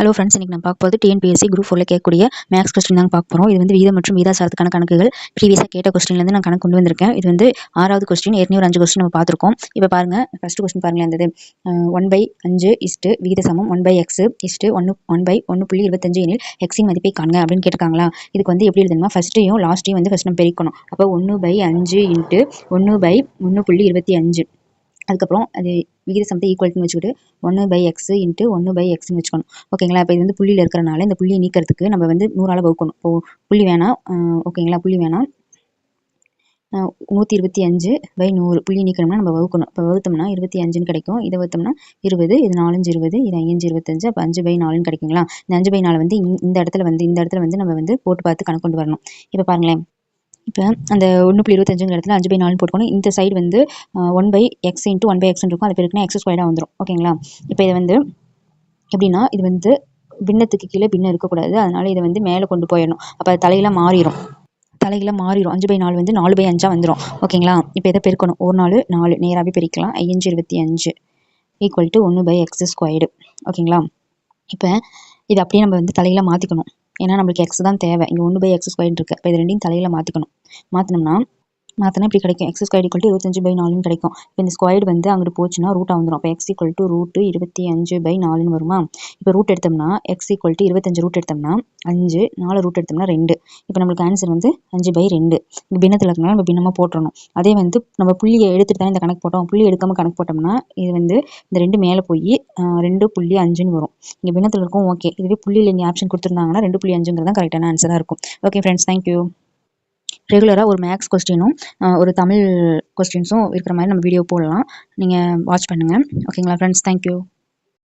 Hello friends இன்றைக்கி நான் பார்க்க போகிறது டிஎன்பிஎஸ்சி குரூப் ஃபோரில் கேட்கக்கூடிய மேக்ஸ் கொஸ்டின் தான் பார்க்க போகிறோம் இது வந்து வீதம் மற்றும் வீதாசாரத்துக்கான கணக்குகள். ப்ரீவியஸாக கேட்ட கொஸ்டின்லேருந்து நான் கணக்கு கொண்டு வந்திருக்கேன். இது வந்து ஆறாவது கொஸ்டின் ஏற்கனவே ஒரு அஞ்சு கொஸ்டின் நம்ம பார்த்துருக்கோம். இப்போ பாருங்கள் ஃபஸ்ட்டு கொஸ்டின் பாருங்களேன் இருந்தது ஒன் பை அஞ்சு இஸ்ட்டு விகித சமம் one by x is to ஒன்று ஒன் பை ஒன்று புள்ளி இருபத்தஞ்சு எனில் எக்ஸின் மதிப்பை காண்க அப்படின்னு கேட்டிருக்காங்களா? இதுக்கு வந்து எப்படி எழுதணுமா? ஃபஸ்ட்டையும் லாஸ்ட்டையும் வந்து ஃபஸ்ட் நம்ம பெருக்கணும். அப்போ ஒன்று பை அஞ்சு இன்ட்டு ஒன்று பை ஒன்று புள்ளி இருபத்தி அஞ்சு. அதுக்கப்புறம் அது விகித சமத்தை ஈக்குவல்னு வச்சுக்கிட்டு ஒன்று பை எக்ஸ் இன்ட்டு ஒன்று பை எக்ஸ்னு வச்சுக்கணும். ஓகேங்களா இப்போ இது வந்து புள்ளியில் இருக்கிறனால இந்த புள்ளியை நீக்கிறதுக்கு நம்ம வந்து நூறால் வகுக்கணும். இப்போ புள்ளி வேணாம் ஓகேங்களா புள்ளி வேணாம் நூற்றி இருபத்தி அஞ்சு பை நூறு. புள்ளி நீக்கணும்னா நம்ம வகுக்கணும். இப்போ வகுத்தோம்னா இருபத்தி அஞ்சுன்னு கிடைக்கும். இதை வகுத்தோம்னா இருபது இது நாலஞ்சு இருபது இது அஞ்சு இருபத்தஞ்சு அப்போ அஞ்சு பை நாலுன்னு கிடைக்குங்களா? இந்த அஞ்சு பை நாலு வந்து இந்த இடத்துல வந்து இந்த இடத்துல வந்து நம்ம வந்து போட்டு பார்த்து கணக்கு கொண்டு வரணும். இப்போ பாருங்களேன். இப்போ அந்த ஒன்று புள்ளி இருபத்தஞ்சுங்கிற இடத்துல அஞ்சு பை நாலு போட்டுக்கணும். இந்த சைடு வந்து one by x into one by x இருக்கும். அது பேருக்குன்னா எக்ஸ் ஸ்கொயராக வந்துடும் ஓகேங்களா? இப்போ இதை வந்து எப்படின்னா இது வந்து பின்னத்துக்கு கீழே பின்னம் இருக்கக்கூடாது. அதனால இதை வந்து மேலே கொண்டு போயிடணும். அப்போ அது மாறிடும் தலைகளை மாறிடும் அஞ்சு பை நாலு வந்து நாலு பை அஞ்சாக வந்துடும் ஓகேங்களா? இப்போ இதை பெருக்கணும். ஒரு நாலு நாலு. நேராகவே பெருக்கலாம். ஐயஞ்சு இருபத்தி அஞ்சு ஈக்குவல் டு ஒன்று பை எக்ஸ் ஸ்கொயர்டு ஓகேங்களா? இப்போ இதை அப்படியே நம்ம வந்து தலையில் மாற்றிக்கணும் ஏன்னா நம்மளுக்கு எக்ஸ் தான் தேவை. இங்கே ஒன்று பை எக்ஸ் ஸ்கொயர் இருக்குது இப்போ இது ரெண்டையும் தலையில் மாற்றிக்கணும் மாற்றினோம்னா மாற்றினா இப்படி கிடைக்கும். எக்ஸ் ஸ்கொயர் ஈக்குவல் டு இருபத்தஞ்சு பை நாலுன்னு கிடைக்கும். இப்போ இந்த ஸ்கொயர் வந்து அங்கிட்டு போச்சுன்னா ரூட்டாக வந்துடும் அப்போ எக்ஸ் ஈக்குவல் டு ரூட்டு இருபத்தி அஞ்சு பை நாலுன்னு வருமா? இப்போ ரூட் எடுத்தோம்னா எக்ஸ் ஈக்குவல் டு இருபத்தஞ்சு ரூட் எடுத்தோம்னா அஞ்சு நாலு ரூட் எடுத்தோம்னா ரெண்டு. இப்போ நம்மளுக்கு ஆன்சர் வந்து அஞ்சு பை ரெண்டு. இங்கே பின்னத்தில் இருக்கனால நம்ம பின்னமாக போட்டுறணும். அதே வந்து நம்ம புள்ளியை எடுத்துகிட்டு தான் இந்த கணக்கு போட்டோம். புள்ளி எடுக்காமல் கணக்கு போட்டோம்னா இது வந்து இந்த ரெண்டு மேலே போய் ரெண்டு புள்ளி அஞ்சுன்னு வரும். இங்கே பின்னத்தில் இருக்கும் ஓகே இதுவே புள்ளியில் நீங்கள் ஆப்ஷன் கொடுத்துருந்தாங்கன்னா ரெண்டு புள்ளி அஞ்சுங்கிறது தான் கரெக்டான ஆன்சராக இருக்கும். ஓகே ஃப்ரெண்ட்ஸ் தேங்க்யூ ரெகுலராக ஒரு மேக்ஸ் கொஸ்டினும் ஒரு தமிழ் கொஸ்டின்ஸும் இருக்கிற மாதிரி நம்ம வீடியோ போடலாம். நீங்கள் வாட்ச் பண்ணுங்கள் ஓகேங்களா ஃப்ரெண்ட்ஸ் தேங்க்யூ